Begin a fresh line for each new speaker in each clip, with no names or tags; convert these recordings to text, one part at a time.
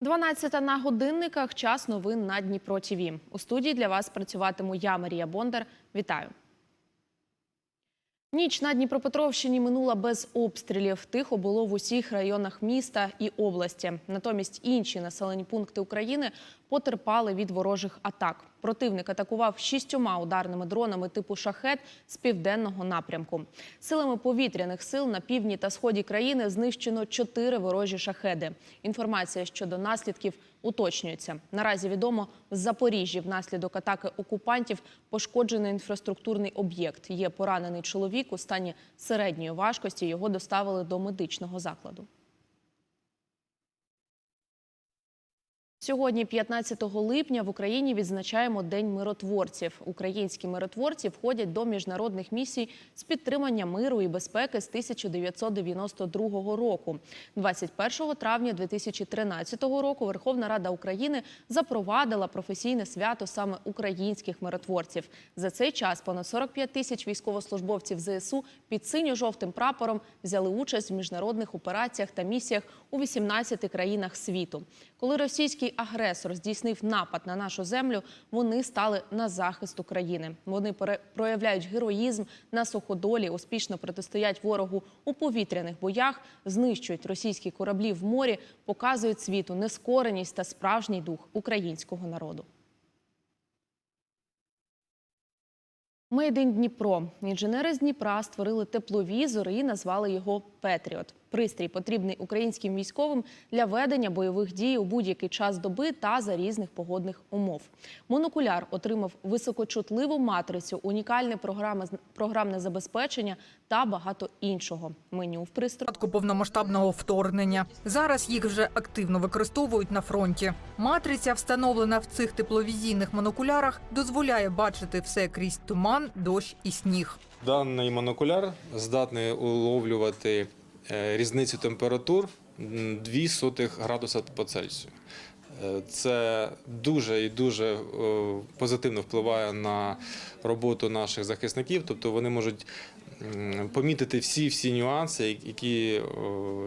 12 на годинниках. Час новин на Дніпро ТІВІ. У студії для вас працюватиму я, Марія Бондар. Вітаю. Ніч на Дніпропетровщині минула без обстрілів. Тихо було в усіх районах міста і області. Натомість інші населені пункти України потерпали від ворожих атак. Противник атакував шістьома ударними дронами типу шахет з південного напрямку. Силами повітряних сил на півдні та сході країни знищено чотири ворожі шахеди. Інформація щодо наслідків уточнюється. Наразі відомо, в Запоріжжі внаслідок атаки окупантів пошкоджений інфраструктурний об'єкт. Є поранений чоловік у стані середньої важкості. Його доставили до медичного закладу. Сьогодні, 15 липня, в Україні відзначаємо День миротворців. Українські миротворці входять до міжнародних місій з підтримання миру і безпеки з 1992 року. 21 травня 2013 року Верховна Рада України запровадила професійне свято саме українських миротворців. За цей час понад 45 тисяч військовослужбовців ЗСУ під синьо-жовтим прапором взяли участь в міжнародних операціях та місіях у 18 країнах світу. Коли російський агресор здійснив напад на нашу землю, вони стали на захист України. Вони проявляють героїзм на суходолі, успішно протистоять ворогу у повітряних боях, знищують російські кораблі в морі, показують світу нескореність та справжній дух українського народу. Мейдин Дніпро. Інженери з Дніпра створили тепловізор і назвали його Петріот. Пристрій потрібний українським військовим для ведення бойових дій у будь-який час доби та за різних погодних умов. Монокуляр отримав високочутливу матрицю, унікальне програми- програмне забезпечення та багато іншого. Меню в пристрої.
початку повномасштабного вторгнення. Зараз їх вже активно використовують на фронті. Матриця, встановлена в цих тепловізійних монокулярах, дозволяє бачити все крізь туман, дощ і сніг.
Даний монокуляр здатний уловлювати різницю температур м, 2 сотих градуса по Цельсію. Е, Це дуже і дуже е, позитивно впливає на роботу наших захисників, тобто вони можуть помітити всі всі нюанси, які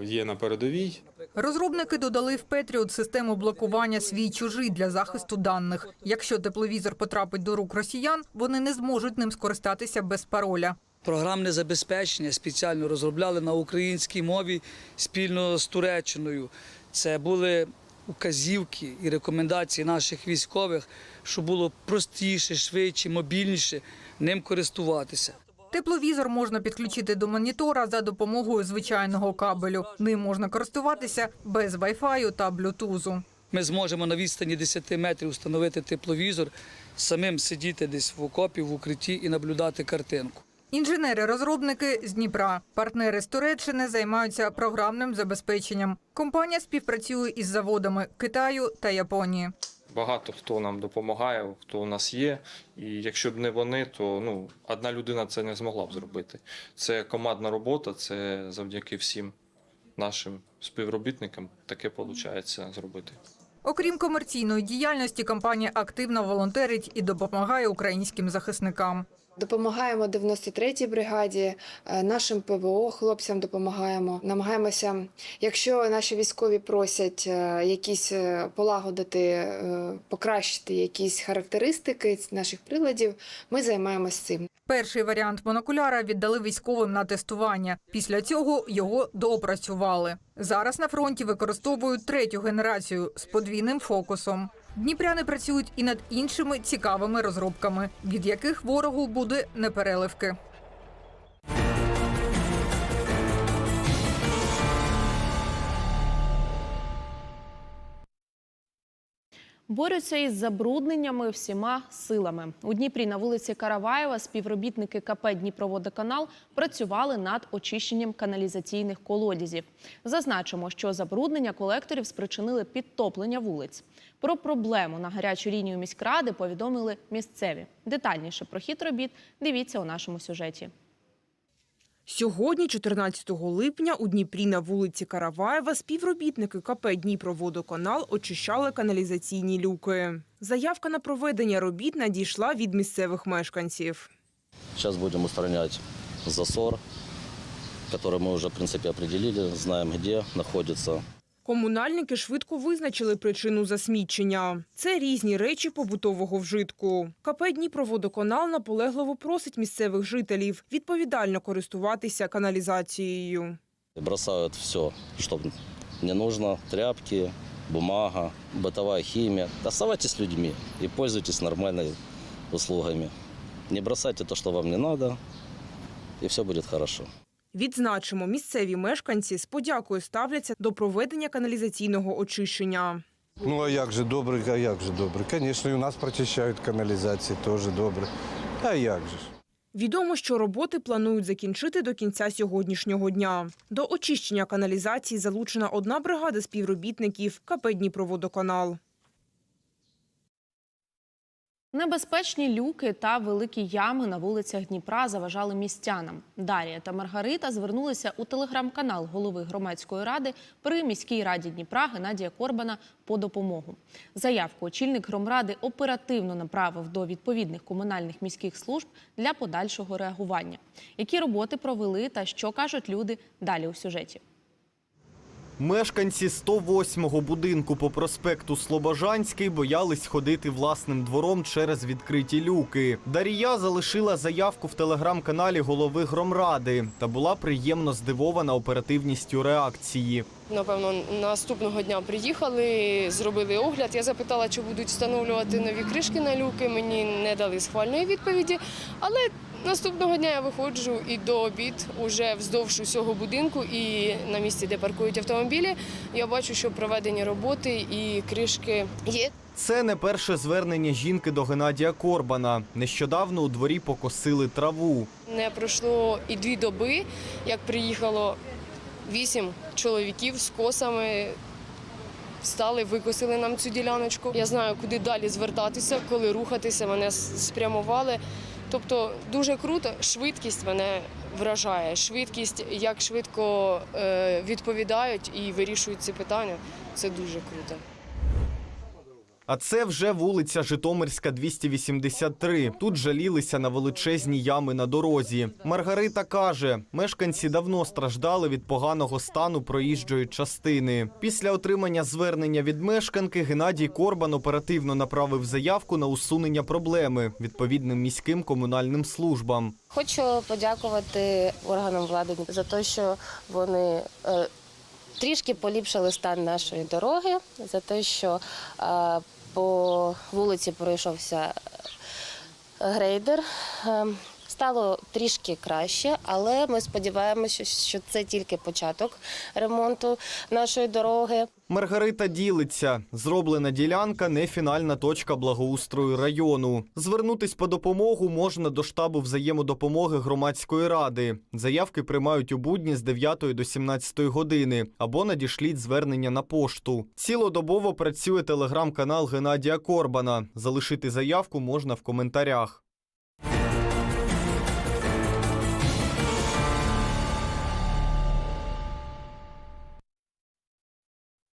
е, є на передовій.
Розробники додали в Петріот систему блокування свій-чужий для захисту даних. Якщо тепловізор потрапить до рук росіян, вони не зможуть ним скористатися без пароля.
Програмне забезпечення спеціально розробляли на українській мові спільно з Туреччиною. Це були указівки і рекомендації наших військових, щоб було простіше, швидше, мобільніше ним користуватися.
Тепловізор можна підключити до монітора за допомогою звичайного кабелю. Ним можна користуватися без Wi-Fi та блютузу.
Ми зможемо на відстані 10 метрів встановити тепловізор, самим сидіти десь в окопі, в укритті і наблюдати картинку.
Інженери-розробники з Дніпра, партнери з Туреччини займаються програмним забезпеченням. Компанія співпрацює із заводами Китаю та Японії.
Багато хто нам допомагає, хто у нас є. І якщо б не вони, то ну, одна людина це не змогла б зробити. Це командна робота, це завдяки всім нашим співробітникам таке виходить зробити.
Окрім комерційної діяльності, компанія активно волонтерить і допомагає українським захисникам.
Допомагаємо 93-й бригаді, е, нашим ПВО хлопцям допомагаємо. Намагаємося, якщо наші військові просять е, якісь е, полагодити, покращити якісь характеристики наших приладів, ми займаємось цим.
Перший варіант монокуляра віддали військовим на тестування. Після цього його доопрацювали. Зараз на фронті використовують третю генерацію з подвійним фокусом. Дніпряни працюють і над іншими цікавими розробками, від яких ворогу буде непереливки.
Борються із забрудненнями всіма силами. У Дніпрі на вулиці Караваєва співробітники КП Дніпроводоканал працювали над очищенням каналізаційних колодязів. Зазначимо, що забруднення колекторів спричинили підтоплення вулиць. Про проблему на гарячу лінію міськради повідомили місцеві. Детальніше про хід робіт дивіться у нашому сюжеті.
Сьогодні, 14 липня, у Дніпрі на вулиці Караваєва співробітники КП «Дніпроводоканал» очищали каналізаційні люки. Заявка на проведення робіт надійшла від місцевих мешканців.
Зараз будемо устраняти засор, який ми вже в принципі определили, знаємо, де находится.
Комунальники швидко визначили причину засмічення. Це різні речі побутового вжитку. КП «Дніпроводоканал» наполегливо просить місцевих жителів відповідально користуватися каналізацією.
Бросают все, что не нужно. Тряпки, бумага, бытовая химия. Оставайтесь людьми и пользуйтесь нормальными услугами. Не бросайте то, что вам не надо, и все будет хорошо.
Відзначимо, місцеві мешканці з подякою ставляться до проведення каналізаційного очищення.
Ну а як же добре, а як же добре? Звісно, і у нас прочищають каналізації, теж добре. А як же ж?
Відомо, що роботи планують закінчити до кінця сьогоднішнього дня. До очищення каналізації залучена одна бригада співробітників КП «Дніпроводоканал».
Небезпечні люки та великі ями на вулицях Дніпра заважали містянам. Дар'я та Маргарита звернулися у телеграм-канал голови громадської ради при міській раді Дніпра Геннадія Корбана по допомогу. Заявку очільник громради оперативно направив до відповідних комунальних міських служб для подальшого реагування. Які роботи провели та що кажуть люди далі у сюжеті.
Мешканці 108-го будинку по проспекту Слобожанський боялись ходити власним двором через відкриті люки. Дарія залишила заявку в телеграм-каналі голови громради та була приємно здивована оперативністю реакції.
Напевно, наступного дня приїхали, зробили огляд. Я запитала, чи будуть встановлювати нові кришки на люки. Мені не дали схвальної відповіді. Але наступного дня я виходжу і до обід уже вздовж усього будинку і на місці, де паркують автомобілі, я бачу, що проведені роботи і кришки є.
Це не перше звернення жінки до Геннадія Корбана. Нещодавно у дворі покосили траву.
Не пройшло і дві доби, як приїхало вісім чоловіків з косами. Встали, викосили нам цю діляночку. Я знаю, куди далі звертатися, коли рухатися. Мене спрямували. Тобто дуже круто. Швидкість мене вражає. Швидкість, як швидко е, відповідають і вирішують ці питання. Це дуже круто.
А це вже вулиця Житомирська, 283. Тут жалілися на величезні ями на дорозі. Маргарита каже, мешканці давно страждали від поганого стану проїжджої частини. Після отримання звернення від мешканки Геннадій Корбан оперативно направив заявку на усунення проблеми відповідним міським комунальним службам.
Хочу подякувати органам влади за те, що вони е, трішки поліпшили стан нашої дороги, за те, що е, по вулиці пройшовся е, грейдер. Стало трішки краще, але ми сподіваємося, що це тільки початок ремонту нашої дороги.
Маргарита ділиться. Зроблена ділянка не фінальна точка благоустрою району. Звернутись по допомогу можна до штабу взаємодопомоги громадської ради. Заявки приймають у будні з 9 до 17 години або надішліть звернення на пошту. Цілодобово працює телеграм-канал Геннадія Корбана. Залишити заявку можна в коментарях.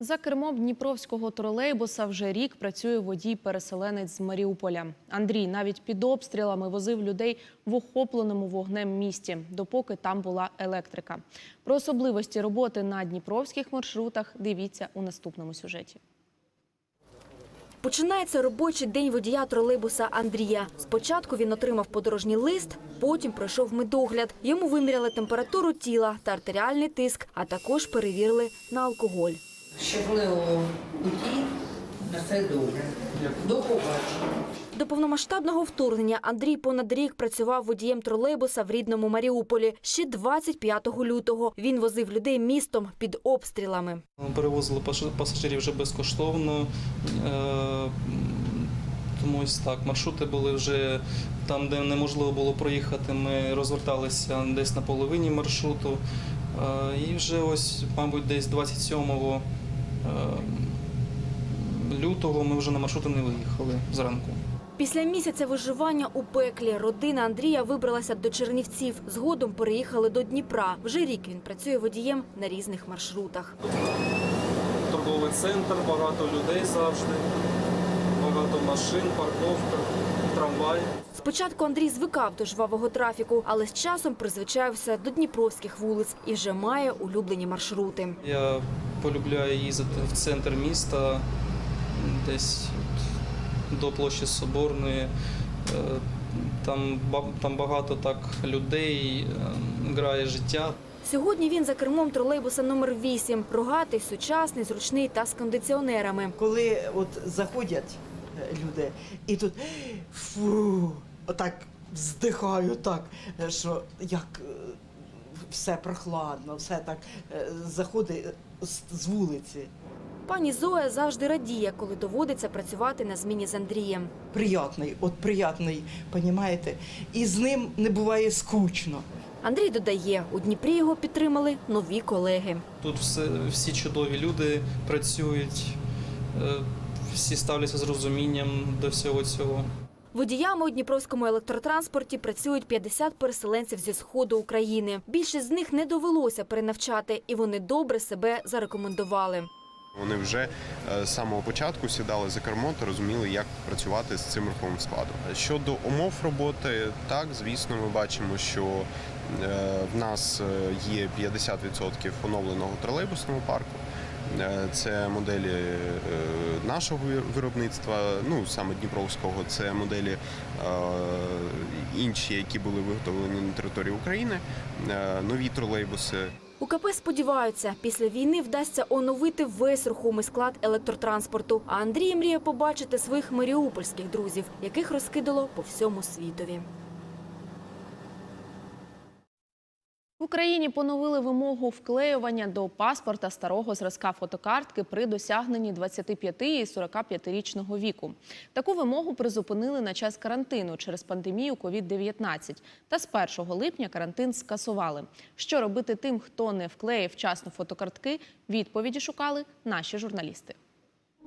За кермом дніпровського тролейбуса вже рік працює водій-переселенець з Маріуполя. Андрій навіть під обстрілами возив людей в охопленому вогнем місті, допоки там була електрика. Про особливості роботи на дніпровських маршрутах дивіться у наступному сюжеті.
Починається робочий день водія тролейбуса Андрія. Спочатку він отримав подорожній лист, потім пройшов медогляд. Йому виміряли температуру тіла та артеріальний тиск, а також перевірили на алкоголь.
Щасливого путі, на все добре. До побачення.
До повномасштабного вторгнення Андрій понад рік працював водієм тролейбуса в рідному Маріуполі. Ще 25 лютого він возив людей містом під обстрілами.
Перевозили пасажирів вже безкоштовно. Е, Тому ось так. Маршрути були вже там, де неможливо було проїхати. Ми розверталися десь на половині маршруту. Е, І вже ось, мабуть, десь 27 е, лютого ми вже на маршрути не виїхали зранку.
Після місяця виживання у пеклі родина Андрія вибралася до Чернівців. Згодом переїхали до Дніпра. Вже рік він працює водієм на різних маршрутах.
Торговий центр, багато людей завжди, багато машин, парковка. Трамвай.
Спочатку Андрій звикав до жвавого трафіку, але з часом призвичаєвся до дніпровських вулиць і вже має улюблені маршрути.
Я полюбляю їздити в центр міста, десь до площі Соборної. Е, Там, там багато так людей, е, грає життя.
Сьогодні він за кермом тролейбуса номер 8 рогатий, сучасний, зручний та з кондиціонерами.
Коли от заходять люди, і тут фу, отак вздихаю, так, що як е, все прохладно, все так е, заходить е, з, з вулиці.
Пані Зоя завжди радіє, коли доводиться працювати на зміні з Андрієм.
Приятний, от приятний, понімаєте? І з ним не буває скучно.
Андрій додає, у Дніпрі його підтримали нові колеги.
Тут все, всі чудові люди працюють, всі ставляться з розумінням до всього цього.
Водіями у Дніпровському електротранспорті працюють 50 переселенців зі сходу України. Більшість з них не довелося перенавчати, і вони добре себе зарекомендували.
Вони вже е, з самого початку сідали за кермо та розуміли, як працювати з цим руховим складом. Щодо умов роботи, так звісно, ми бачимо, що е, в нас е, є 50% оновленого тролейбусного парку. Е, Це моделі е, нашого виробництва, ну саме Дніпровського, це моделі е, інші, які були виготовлені на території України, нові тролейбуси.
У КП сподіваються, після війни вдасться оновити весь рухомий склад електротранспорту. А Андрій мріє побачити своїх маріупольських друзів, яких розкидало по всьому світові.
Україні поновили вимогу вклеювання до паспорта старого зразка фотокартки при досягненні 25 і 45-річного віку. Таку вимогу призупинили на час карантину через пандемію COVID-19. Та з 1 липня карантин скасували. Що робити тим, хто не вклеїв вчасно фотокартки, відповіді шукали наші журналісти.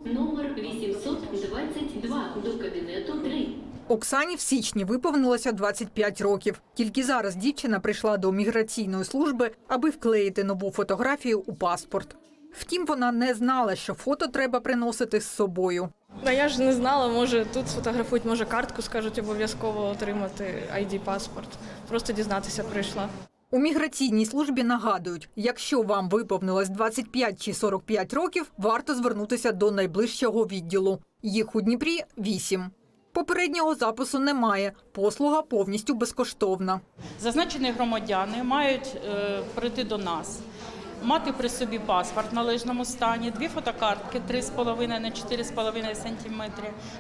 Номер 822 до кабінету 3.
Оксані в січні виповнилося 25 років. Тільки зараз дівчина прийшла до міграційної служби, аби вклеїти нову фотографію у паспорт. Втім, вона не знала, що фото треба приносити з собою.
Та я ж не знала, може тут сфотографують, може картку скажуть обов'язково отримати ID паспорт. Просто дізнатися прийшла.
У міграційній службі нагадують, якщо вам виповнилось 25 чи 45 років, варто звернутися до найближчого відділу. Їх у Дніпрі вісім. Попереднього запису немає. Послуга повністю безкоштовна.
Зазначені громадяни мають е, прийти до нас, мати при собі паспорт в належному стані, дві фотокартки 3,5 на 4,5 см,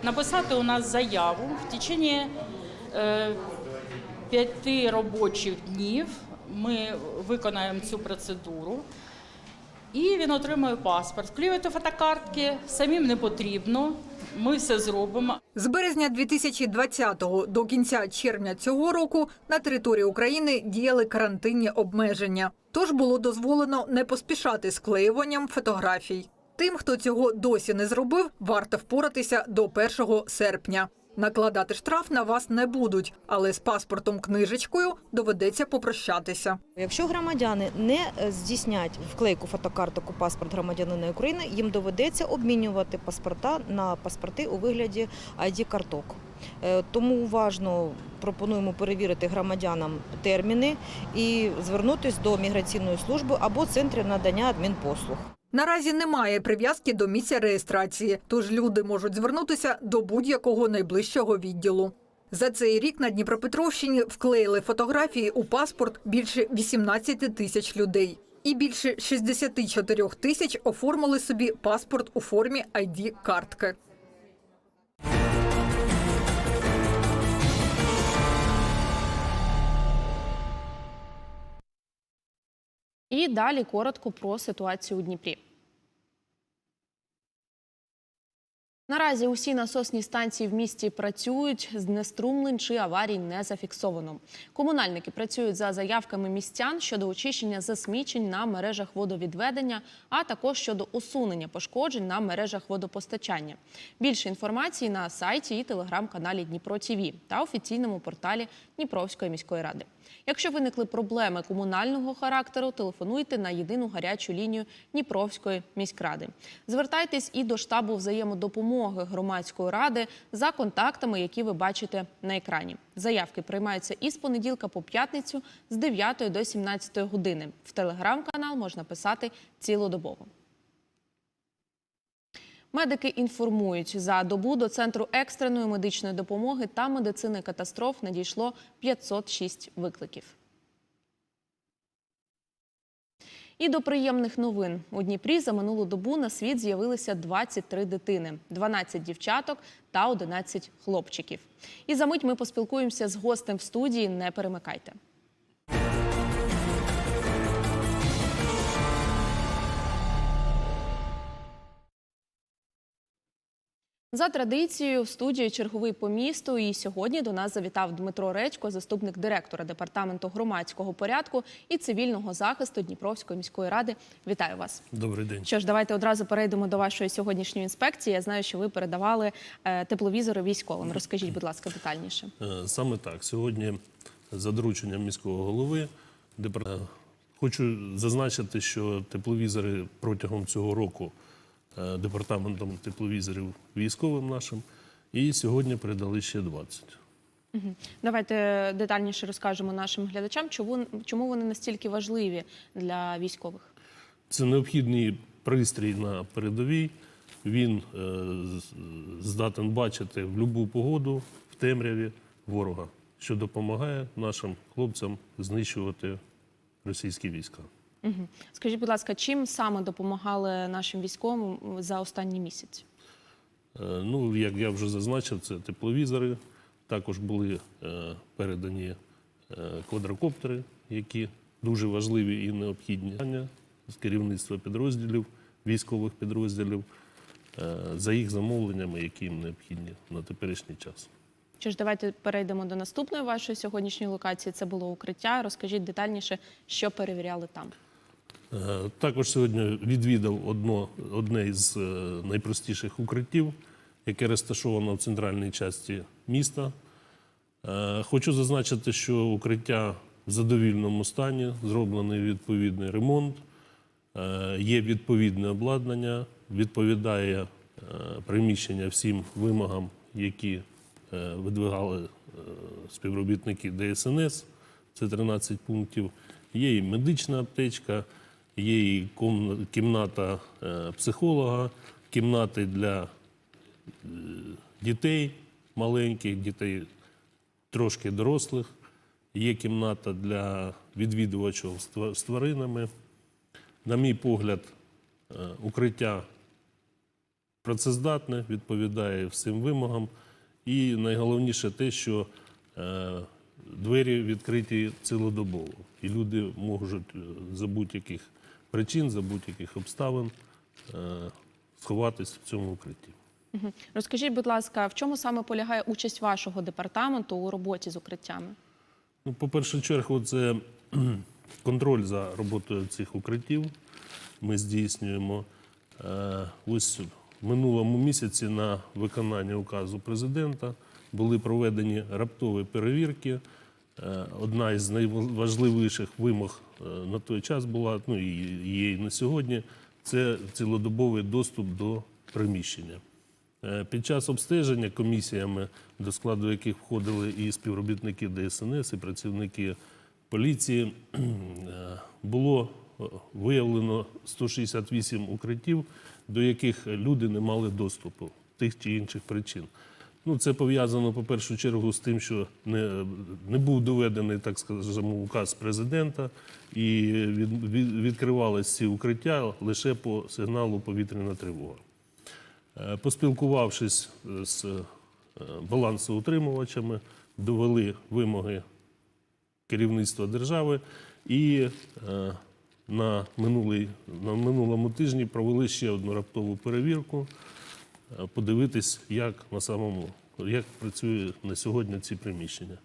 написати у нас заяву в течение п'яти робочих днів. Ми виконаємо цю процедуру. І він отримує паспорт. Вклеювати фотокартки самим не потрібно. Ми все зробимо.
З березня 2020-го до кінця червня цього року на території України діяли карантинні обмеження. Тож було дозволено не поспішати з клеюванням фотографій. Тим, хто цього досі не зробив, варто впоратися до 1 серпня. Накладати штраф на вас не будуть, але з паспортом книжечкою доведеться попрощатися.
Якщо громадяни не здійснять вклейку фотокарток у паспорт громадянина України, їм доведеться обмінювати паспорта на паспорти у вигляді ID-карток. Е, Тому уважно пропонуємо перевірити громадянам терміни і звернутися до міграційної служби або центрів надання адмінпослуг.
Наразі немає прив'язки до місця реєстрації, тож люди можуть звернутися до будь-якого найближчого відділу. За цей рік на Дніпропетровщині вклеїли фотографії у паспорт більше 18 тисяч людей. І більше 64 тисяч оформили собі паспорт у формі ID-картки.
І далі коротко про ситуацію у Дніпрі. Наразі усі насосні станції в місті працюють, знеструмлень чи аварій не зафіксовано. Комунальники працюють за заявками містян щодо очищення засмічень на мережах водовідведення, а також щодо усунення пошкоджень на мережах водопостачання. Більше інформації на сайті і телеграм-каналі Дніпро ТІВІ та офіційному порталі Дніпровської міської ради. Якщо виникли проблеми комунального характеру, телефонуйте на єдину гарячу лінію Дніпровської міськради. Звертайтесь і до штабу взаємодопомоги громадської ради за контактами, які ви бачите на екрані. Заявки приймаються із понеділка по п'ятницю з 9 до 17 години. В телеграм-канал можна писати цілодобово. Медики інформують, за добу до Центру екстреної медичної допомоги та медицини катастроф надійшло 506 викликів. І до приємних новин. У Дніпрі за минулу добу на світ з'явилися 23 дитини, 12 дівчаток та 11 хлопчиків. І за мить ми поспілкуємося з гостем в студії. Не перемикайте. За традицією, в студії черговий по місту. І сьогодні до нас завітав Дмитро Редько, заступник директора департаменту громадського порядку і цивільного захисту Дніпровської міської ради. Вітаю вас.
Добрий день.
Що ж, давайте одразу перейдемо до вашої сьогоднішньої інспекції. Я знаю, що ви передавали е, тепловізори військовим. Розкажіть, будь ласка, детальніше.
Е, Саме так. Сьогодні, за дорученням міського голови, депар- е, хочу зазначити, що тепловізори протягом цього року департаментом тепловізорів військовим нашим, і сьогодні передали ще 20.
Давайте детальніше розкажемо нашим глядачам, чому, чому вони настільки важливі для військових.
Це необхідний пристрій на передовій. Він е, здатен бачити в будь-яку погоду в темряві ворога, що допомагає нашим хлопцям знищувати російські війська.
Мгм. Скажіть, будь ласка, чим саме допомагали нашим військовим за останній місяць?
Е, Ну, як я вже зазначив, це тепловізори. Також були е, передані е, квадрокоптери, які дуже важливі і необхідні з керівництва підрозділів, військових підрозділів, е, за їх замовленнями, які їм необхідні на теперішній час.
Що ж, давайте перейдемо до наступної вашої сьогоднішньої локації. Це було укриття. Розкажіть детальніше, що перевіряли там.
Е, Також сьогодні відвідав одно, одне із е, найпростіших укриттів, яке розташовано в центральній часті міста. Е, Хочу зазначити, що укриття в задовільному стані, зроблений відповідний ремонт, є відповідне обладнання, відповідає приміщення всім вимогам, які видвигали співробітники ДСНС. Це 13 пунктів. Є і медична аптечка, є і кімната е, психолога, кімнати для е, дітей маленьких, дітей трошки дорослих. Є кімната для відвідувачів з тва- з тваринами. На мій погляд, е, укриття працездатне, відповідає всім вимогам. І найголовніше те, що двері відкриті цілодобово. І люди можуть за будь-яких причин, за будь-яких обставин е, сховатись в цьому укритті.
Розкажіть, будь ласка, в чому саме полягає участь вашого департаменту у роботі з укриттями?
Ну, по першу чергу, це контроль за роботою цих укриттів. Ми здійснюємо Е, ось в минулому місяці на виконання указу президента були проведені раптові перевірки. Е, Одна із найважливіших вимог е, на той час була, ну і є і на сьогодні, це цілодобовий доступ до приміщення. Е, Під час обстеження комісіями, до складу яких входили і співробітники ДСНС, і працівники поліції, було виявлено 168 укриттів, до яких люди не мали доступу тих чи інших причин. Ну, це пов'язано, по першу чергу, з тим, що не, не був доведений, так скажемо, указ президента, і від, від, відкривалися ці укриття лише по сигналу повітряна тривога. Е, Поспілкувавшись з е, балансоутримувачами, довели вимоги керівництва держави і е, на, минулий, на минулому тижні провели ще одну раптову перевірку, е, подивитись, як на самому як працює на сьогодні ці приміщення.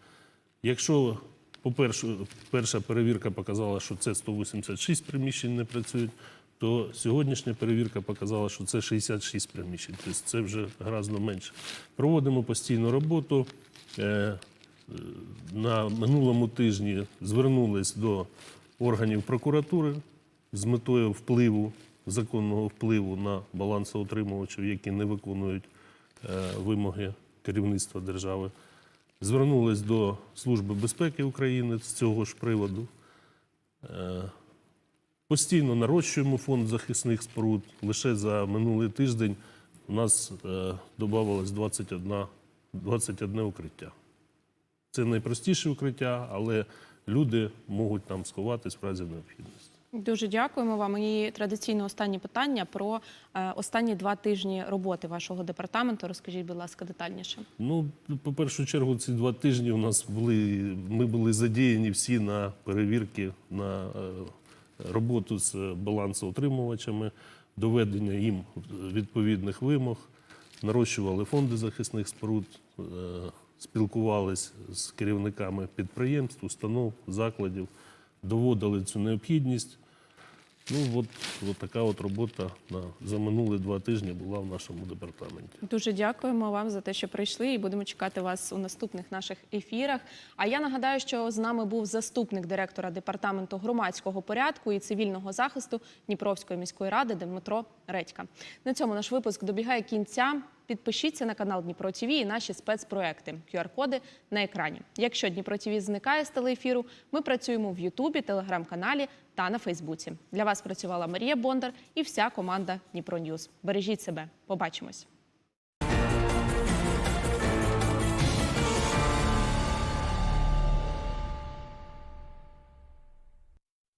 Якщо по-перше, перша перевірка показала, що це 186 приміщень не працюють, то сьогоднішня перевірка показала, що це 66 приміщень. Тобто це вже гразно менше. Проводимо постійну роботу. Е, на минулому тижні звернулись до органів прокуратури з метою впливу, законного впливу на балансоутримувачів, які не виконують е, вимоги керівництва держави. Звернулись до Служби безпеки України з цього ж приводу. Е, Постійно нарощуємо фонд захисних споруд. Лише за минулий тиждень у нас додавалось 21, 21 укриття. Це найпростіше укриття, але люди можуть там сховатись в разі необхідності.
Дуже дякуємо вам. І традиційно останнє питання про е, останні два тижні роботи вашого департаменту. Розкажіть, будь ласка, детальніше.
Ну, по першу чергу, ці два тижні у нас були, ми були задіяні всі на перевірки, на е, роботу з балансоутримувачами, доведення їм відповідних вимог, нарощували фонди захисних споруд, е, спілкувались з керівниками підприємств, установ, закладів, доводили цю необхідність. Ну, от, от така от робота на, за минулі два тижні була в нашому департаменті.
Дуже дякуємо вам за те, що прийшли, і будемо чекати вас у наступних наших ефірах. А я нагадаю, що з нами був заступник директора департаменту громадського порядку і цивільного захисту Дніпровської міської ради Дмитро Редька. На цьому наш випуск добігає кінця. Підпишіться на канал Дніпро ТВ і наші спецпроекти. QR-коди на екрані. Якщо Дніпро ТВ зникає з телеефіру, ми працюємо в Ютубі, телеграм-каналі та на Фейсбуці. Для вас працювала Марія Бондар і вся команда Дніпро Ньюз. Бережіть себе. Побачимось.